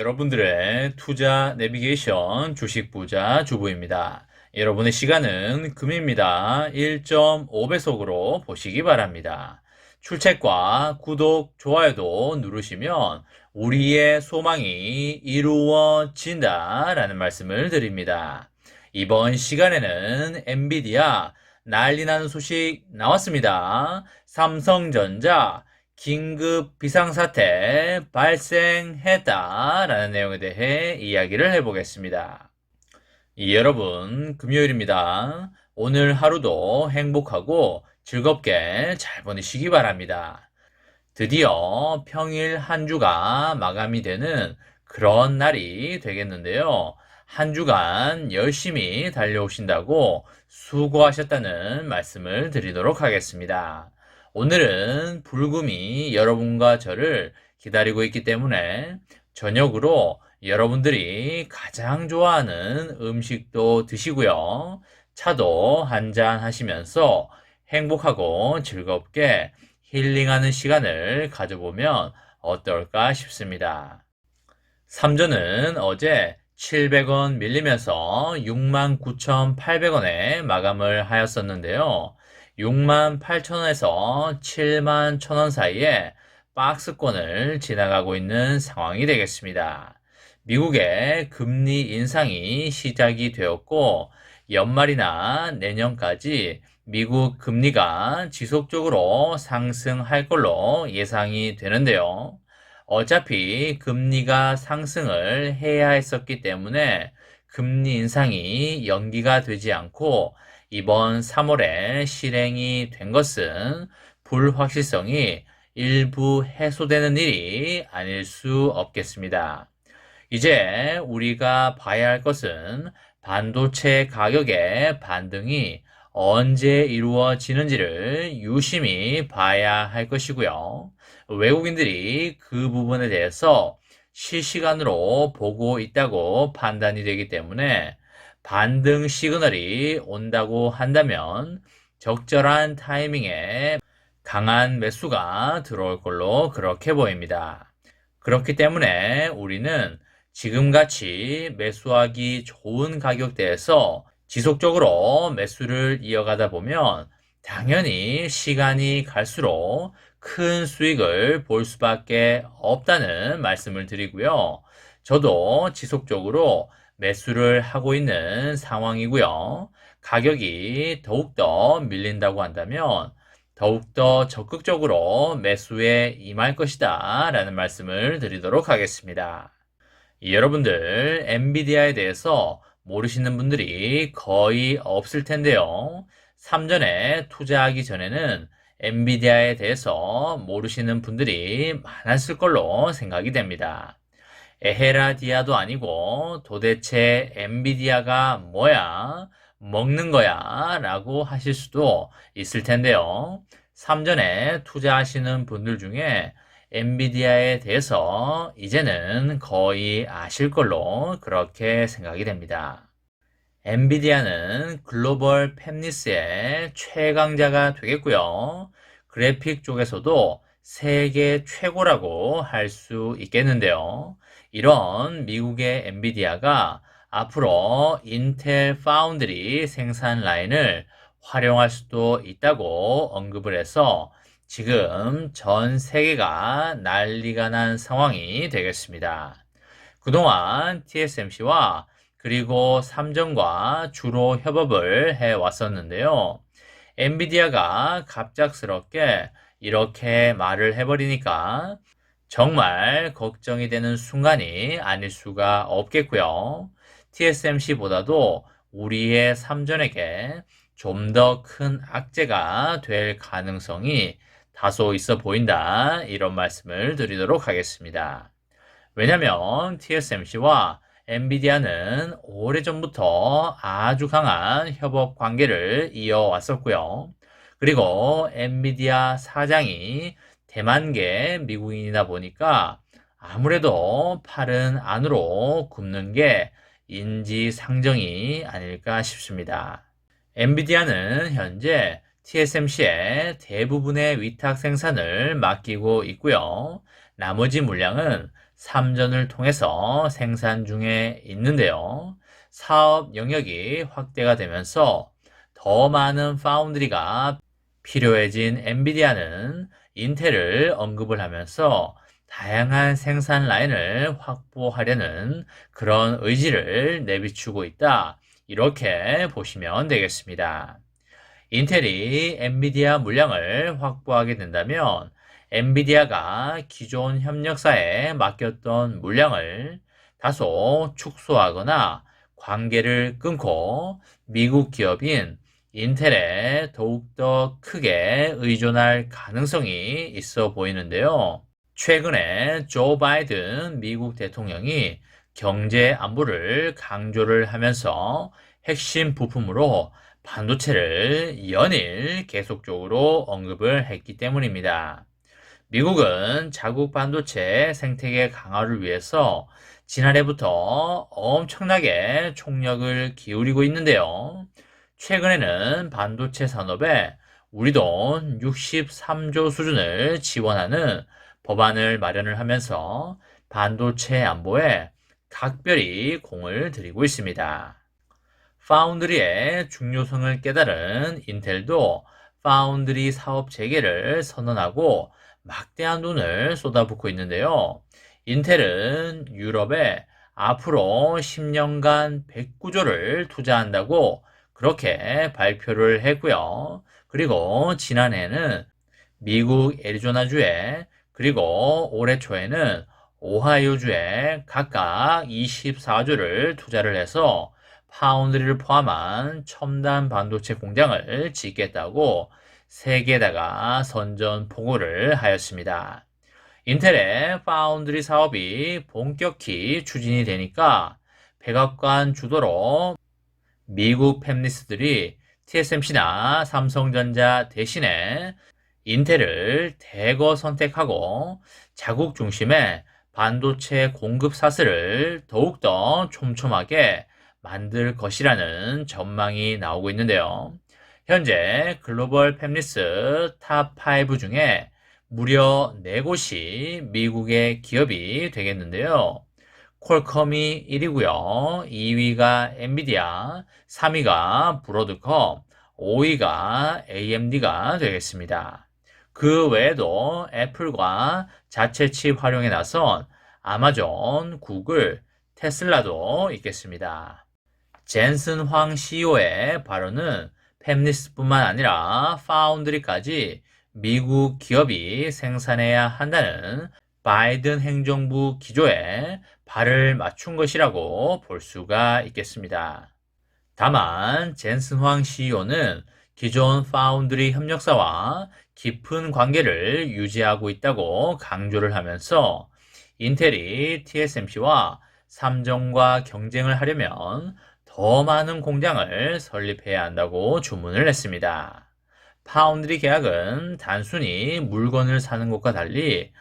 여러분들의 투자 내비게이션 주식 부자 주부입니다. 여러분의 시간은 금입니다. 1.5배속으로 보시기 바랍니다. 출첵과 구독, 좋아요도 누르시면 우리의 소망이 이루어진다 라는 말씀을 드립니다. 이번 시간에는 엔비디아 난리 나는 소식 나왔습니다. 삼성전자 긴급 비상사태 발생했다라는 내용에 대해 이야기를 해보겠습니다. 이, 여러분, 금요일입니다. 오늘 하루도 행복하고 즐겁게 잘 보내시기 바랍니다. 드디어 평일 한 주가 마감이 되는 그런 날이 되겠는데요. 한 주간 열심히 달려오신다고 수고하셨다는 말씀을 드리도록 하겠습니다. 오늘은 불금이 여러분과 저를 기다리고 있기 때문에 저녁으로 여러분들이 가장 좋아하는 음식도 드시고요. 차도 한잔 하시면서 행복하고 즐겁게 힐링하는 시간을 가져보면 어떨까 싶습니다. 삼전은 어제 700원 밀리면서 69,800원에 마감을 하였었는데요. 6만 8천원에서 7만 1천원 사이에 박스권을 지나가고 있는 상황이 되겠습니다. 미국의 금리 인상이 시작이 되었고 연말이나 내년까지 미국 금리가 지속적으로 상승할 걸로 예상이 되는데요. 어차피 금리가 상승을 해야 했었기 때문에 금리 인상이 연기가 되지 않고 이번 3월에 실행이 된 것은 불확실성이 일부 해소되는 일이 아닐 수 없겠습니다. 이제 우리가 봐야 할 것은 반도체 가격의 반등이 언제 이루어지는지를 유심히 봐야 할 것이고요. 외국인들이 그 부분에 대해서 실시간으로 보고 있다고 판단이 되기 때문에 반등 시그널이 온다고 한다면 적절한 타이밍에 강한 매수가 들어올 걸로 그렇게 보입니다. 그렇기 때문에 우리는 지금같이 매수하기 좋은 가격대에서 지속적으로 매수를 이어가다 보면 당연히 시간이 갈수록 큰 수익을 볼 수밖에 없다는 말씀을 드리고요. 저도 지속적으로 매수를 하고 있는 상황이고요. 가격이 더욱더 밀린다고 한다면 더욱더 적극적으로 매수에 임할 것이다 라는 말씀을 드리도록 하겠습니다. 여러분들 엔비디아에 대해서 모르시는 분들이 거의 없을 텐데요. 3전에 투자하기 전에는 엔비디아에 대해서 모르시는 분들이 많았을 걸로 생각이 됩니다. 에헤라디아도 아니고 도대체 엔비디아가 뭐야? 먹는 거야? 라고 하실 수도 있을 텐데요. 3전에 투자하시는 분들 중에 엔비디아에 대해서 이제는 거의 아실 걸로 그렇게 생각이 됩니다. 엔비디아는 글로벌 팹리스의 최강자가 되겠고요. 그래픽 쪽에서도 세계 최고라고 할 수 있겠는데요. 이런 미국의 엔비디아가 앞으로 인텔 파운드리 생산 라인을 활용할 수도 있다고 언급을 해서 지금 전 세계가 난리가 난 상황이 되겠습니다. 그동안 TSMC와 그리고 삼정과 주로 협업을 해 왔었는데요. 엔비디아가 갑작스럽게 이렇게 말을 해버리니까 정말 걱정이 되는 순간이 아닐 수가 없겠고요. TSMC보다도 우리의 삼전에게 좀 더 큰 악재가 될 가능성이 다소 있어 보인다. 이런 말씀을 드리도록 하겠습니다. 왜냐면 TSMC와 엔비디아는 오래전부터 아주 강한 협업 관계를 이어왔었고요. 그리고 엔비디아 사장이 대만계 미국인이다 보니까 아무래도 팔은 안으로 굽는 게 인지상정이 아닐까 싶습니다. 엔비디아는 현재 TSMC의 대부분의 위탁 생산을 맡기고 있고요. 나머지 물량은 삼전을 통해서 생산 중에 있는데요. 사업 영역이 확대가 되면서 더 많은 파운드리가 필요해진 엔비디아는 인텔을 언급을 하면서 다양한 생산 라인을 확보하려는 그런 의지를 내비추고 있다. 이렇게 보시면 되겠습니다. 인텔이 엔비디아 물량을 확보하게 된다면 엔비디아가 기존 협력사에 맡겼던 물량을 다소 축소하거나 관계를 끊고 미국 기업인 인텔에 더욱더 크게 의존할 가능성이 있어 보이는데요. 최근에 조 바이든 미국 대통령이 경제 안보를 강조를 하면서 핵심 부품으로 반도체를 연일 계속적으로 언급을 했기 때문입니다. 미국은 자국 반도체 생태계 강화를 위해서 지난해부터 엄청나게 총력을 기울이고 있는데요. 최근에는 반도체 산업에 우리 돈 63조 수준을 지원하는 법안을 마련을 하면서 반도체 안보에 각별히 공을 들이고 있습니다. 파운드리의 중요성을 깨달은 인텔도 파운드리 사업 재개를 선언하고 막대한 돈을 쏟아붓고 있는데요. 인텔은 유럽에 앞으로 10년간 109조를 투자한다고 그렇게 발표를 했고요. 그리고 지난해에는 미국 애리조나주에 그리고 올해 초에는 오하이오주에 각각 24조를 투자를 해서 파운드리를 포함한 첨단 반도체 공장을 짓겠다고 세계에다가 선전포고를 하였습니다. 인텔의 파운드리 사업이 본격히 추진이 되니까 백악관 주도로 미국 팹리스들이 TSMC나 삼성전자 대신에 인텔을 대거 선택하고 자국 중심의 반도체 공급 사슬을 더욱더 촘촘하게 만들 것이라는 전망이 나오고 있는데요. 현재 글로벌 팹리스 탑5 중에 무려 4곳이 미국의 기업이 되겠는데요. 콜컴이 1위고요. 2위가 엔비디아, 3위가 브로드컴, 5위가 AMD가 되겠습니다. 그 외에도 애플과 자체 칩 활용에 나선 아마존, 구글, 테슬라도 있겠습니다. 젠슨 황 CEO의 발언은 팹리스뿐만 아니라 파운드리까지 미국 기업이 생산해야 한다는 바이든 행정부 기조에 발을 맞춘 것이라고 볼 수가 있겠습니다. 다만 젠슨 황 CEO는 기존 파운드리 협력사와 깊은 관계를 유지하고 있다고 강조를 하면서 인텔이 TSMC와 삼정과 경쟁을 하려면 더 많은 공장을 설립해야 한다고 주문을 했습니다. 파운드리 계약은 단순히 물건을 사는 것과 달리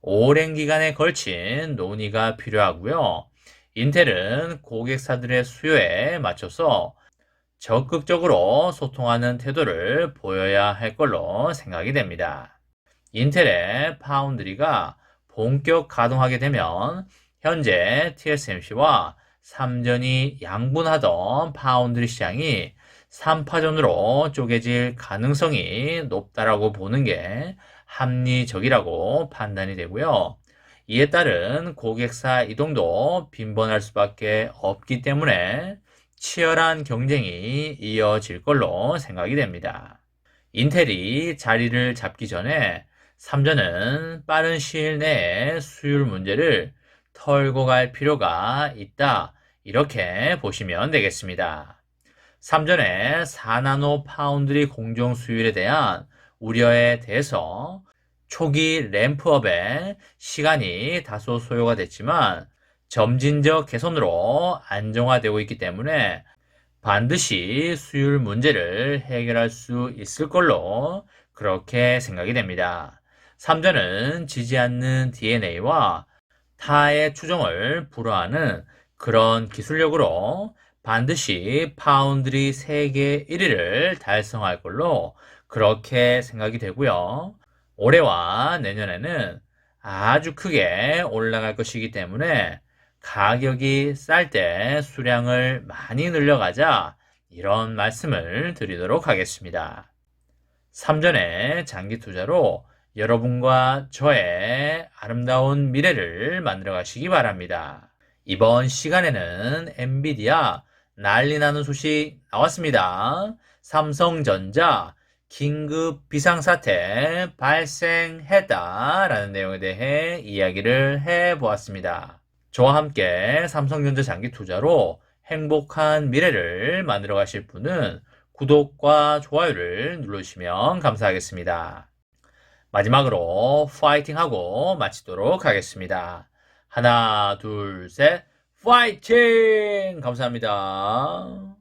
오랜 기간에 걸친 논의가 필요하고요. 인텔은 고객사들의 수요에 맞춰서 적극적으로 소통하는 태도를 보여야 할 걸로 생각이 됩니다. 인텔의 파운드리가 본격 가동하게 되면 현재 TSMC와 삼전이 양분하던 파운드리 시장이 3파전으로 쪼개질 가능성이 높다라고 보는 게 합리적이라고 판단이 되고요. 이에 따른 고객사 이동도 빈번할 수밖에 없기 때문에 치열한 경쟁이 이어질 걸로 생각이 됩니다. 인텔이 자리를 잡기 전에 삼전은 빠른 시일 내에 수율 문제를 털고 갈 필요가 있다. 이렇게 보시면 되겠습니다. 삼전의 4나노 파운드리 공정 수율에 대한 우려에 대해서 초기 램프업에 시간이 다소 소요가 됐지만 점진적 개선으로 안정화되고 있기 때문에 반드시 수율 문제를 해결할 수 있을 걸로 그렇게 생각이 됩니다. 3전은 지지 않는 DNA와 타의 추정을 불허하는 그런 기술력으로 반드시 파운드리 세계 1위를 달성할 걸로 그렇게 생각이 되고요. 올해와 내년에는 아주 크게 올라갈 것이기 때문에 가격이 쌀 때 수량을 많이 늘려가자 이런 말씀을 드리도록 하겠습니다. 3전의 장기 투자로 여러분과 저의 아름다운 미래를 만들어 가시기 바랍니다. 이번 시간에는 엔비디아 난리 나는 소식 나왔습니다. 삼성전자 긴급 비상사태 발생했다라는 내용에 대해 이야기를 해 보았습니다. 저와 함께 삼성전자 장기 투자로 행복한 미래를 만들어 가실 분은 구독과 좋아요를 누르시면 감사하겠습니다. 마지막으로 파이팅하고 마치도록 하겠습니다. 하나, 둘, 셋, 파이팅! 감사합니다.